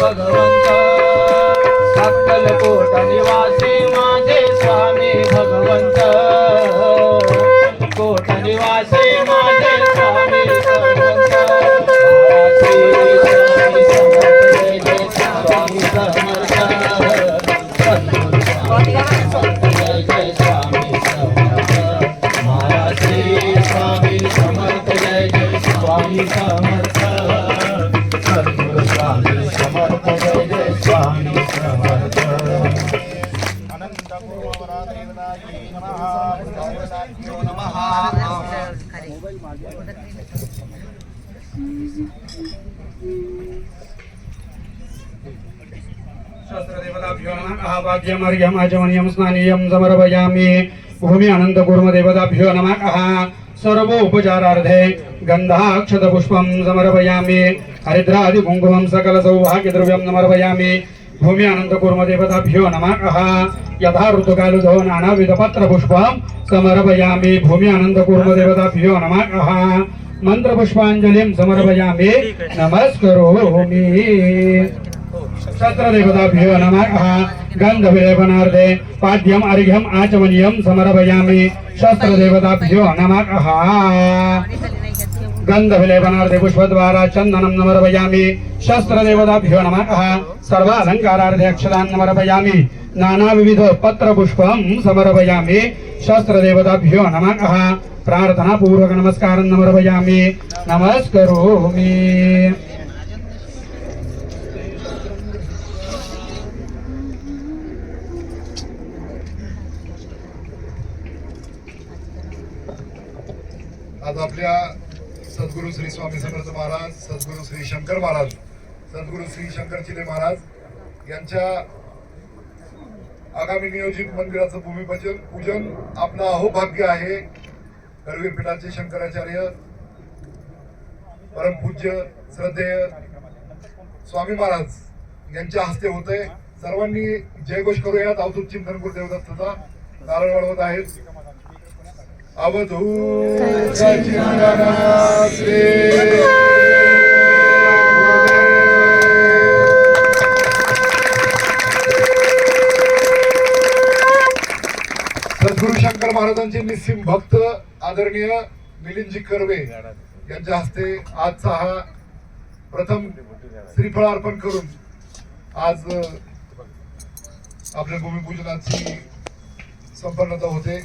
भगवंत। अक्कलकोट निवासी माझे स्वामी भगवंत। कोट निवासी शास्त्रदेवताभ्यो नमः भाग्यमर्घ्यमाचमनीयं स्नानीयं समर्पयामि। भूमि अनन्तकूर्मदेवताभ्यो नमः। सर्वोपचारार्थे गन्धाक्षतपुष्पं समर्पयामि। हरिद्रादिकुङ्कुमं सकलसौभाग्यद्रव्यं समर्पयामि। भूमि अनन्तकूर्मदेवताभ्यो नमः। यथा ऋतुकालुधो नानाविधपत्रपुष्पं समर्पयामि भूमि अनन्तकूर्मदेवताभ्यो नमः। मन्त्रपुष्पाञ्जलिं समर्पयामि। नमस्करोमि। शस्त्रदेवताभ्यो नमः। गन्धविलेपनार्थे पाद्यम् अर्घ्यम् आचमनीयं समर्पयामि। शस्त्रदेवताभ्यो नमः। गन्धविलेपनार्थे पुष्पद्वारा चन्दनं समर्पयामि। शस्त्रदेवताभ्यो नमः। सर्वालङ्कारार्थे अक्षतान् समर्पयामि पत्रपुष्पं समर्पयामि। शस्त्रदेवताभ्यो नमः। प्रार्थनापूर्वक नमस्कारं समर्पयामि। नमस्करोमि। आज आपल्या सद्गुरु श्री स्वामी समर्थ महाराज सद्गुरु श्री शंकर महाराज सद्गुरु श्री शंकर चिले महाराज यांच्या आगामी नियोजित मंदिराचं भूमिपूजन पूजन आपलं अहोभाग्य आहे. करवीर पीठाचे शंकराचार्य परमपूज्य श्रद्धेय स्वामी महाराज यांच्या हस्ते होते सर्वांनी जयघोष करूयात. अवधूत चिंतन गुरुदेवदत्तचा नारळ वाढवत आहेत. अवधूत चिंतन श्री सद्गुरु शंकर महाराजांचे निस्सिम भक्त आदरणीय मिलिंदजी कर्वे यांच्या हस्ते आजचा हा प्रथम श्रीफळ अर्पण करून आज आपल्या भूमिपूजनाची संपन्नता होते.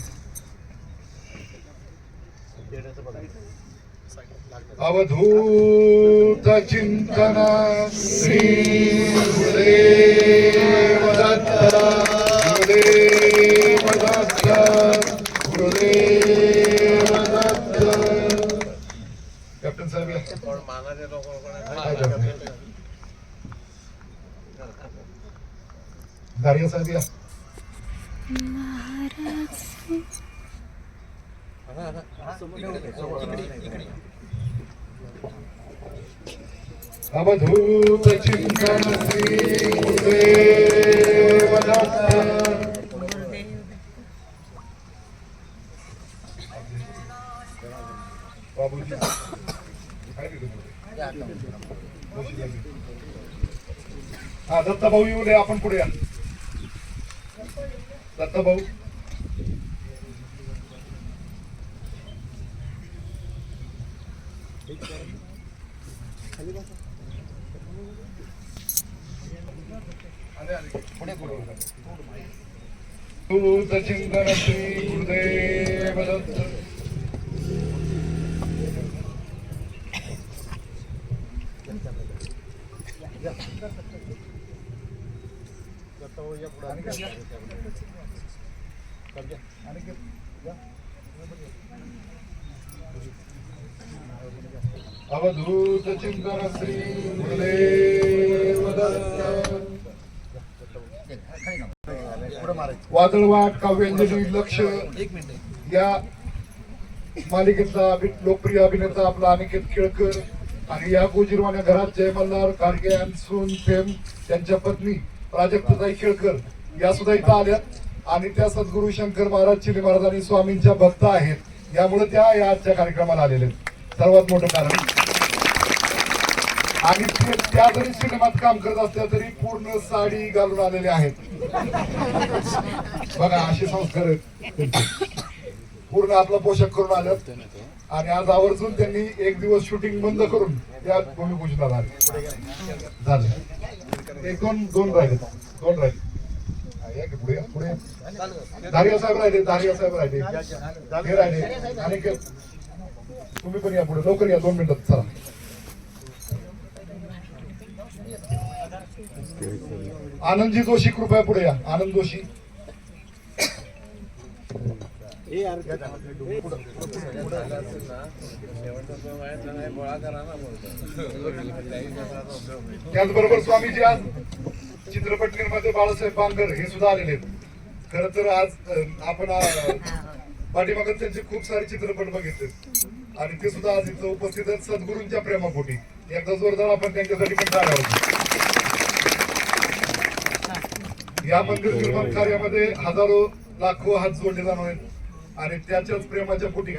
अवधूत चिंतन श्री गुरुदेव दारिया साहेब अवधूत चिंतन बाबूजी हा दत्ता भाऊ येऊ नये आपण पुढे या दत्ता भाऊ. भूत चिंतन श्री गुरुदेव दत्त। अवधूत चिंतन श्री गुरुदेव वादळवाट काव्यांजली लक्ष. या मालिकेतला लोकप्रिय अभिनेता आपला अनिकेत केळकर आणि या गोजीरवाण्या घरात जय मल्हार खारगे आणि सून फेम त्यांच्या पत्नी प्राजक्ताई केळकर या सुद्धा इथं आल्यात. आणि त्या सद्गुरु शंकर महाराज चिले महाराज आणि स्वामींच्या भक्त आहेत. यामुळे त्या या आजच्या कार्यक्रमाला आलेल्या आहेत. सर्वात मोठं कारण आणि ते- त्या जरी सिनेमात काम करत असल्या तरी पूर्ण साडी घालून आलेले आहेत. बघा असे संस्कार आहेत. पूर्ण आपला पोशाख करून आल्यात. आणि आज आवर्जून त्यांनी एक दिवस शूटिंग बंद करून या भूमिपूजनाला आले झालं. एक दोन दोन राहिले. दोन राहिले. पुढे पुढे. या. दारिया साहेब राहिले दारिया साहेब राहिले. हे राहिले. आणि के- तुम्ही पण या पुढे. लवकर या दोन मिनिटात. चला. आनंदजी जोशी कृपया पुढे या. आनंद जोशी. त्याचबरोबर स्वामीजी आज चित्रपट निर्माते बाळासाहेब बांगर हे सुद्धा आलेले आहेत. खर तर आज आपण पाठीमागत त्यांचे खूप सारे चित्रपट बघितले आणि ते सुद्धा आज इथं उपस्थित आहेत सद्गुरूंच्या प्रेमापोटी. एकदा जोरदार आपण त्यांच्यासाठी पण या मंदिर निर्माण कार्यामध्ये हजारो लाखो हात जोडले जाणार आहेत. आणि त्याच्याच प्रेमाच्या पोटी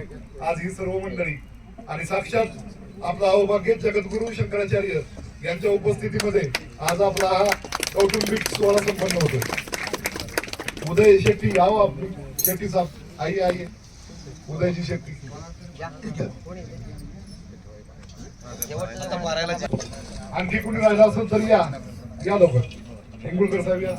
आज ही सर्व मंडळी. आणि साक्षात आपला अवभाग्य जगद्गुरु शंकराचार्य यांच्या उपस्थितीमध्ये आज आपला हा कौटुंबिक सोहळा संपन्न होतो उदय शेट्टी यावं आपली शेट्टी साहेब आई आई. उदयजी शेट्टी. आणखी कुणी राहिला असेल तर या. या लवकर. हेंगुळकर साहेब या.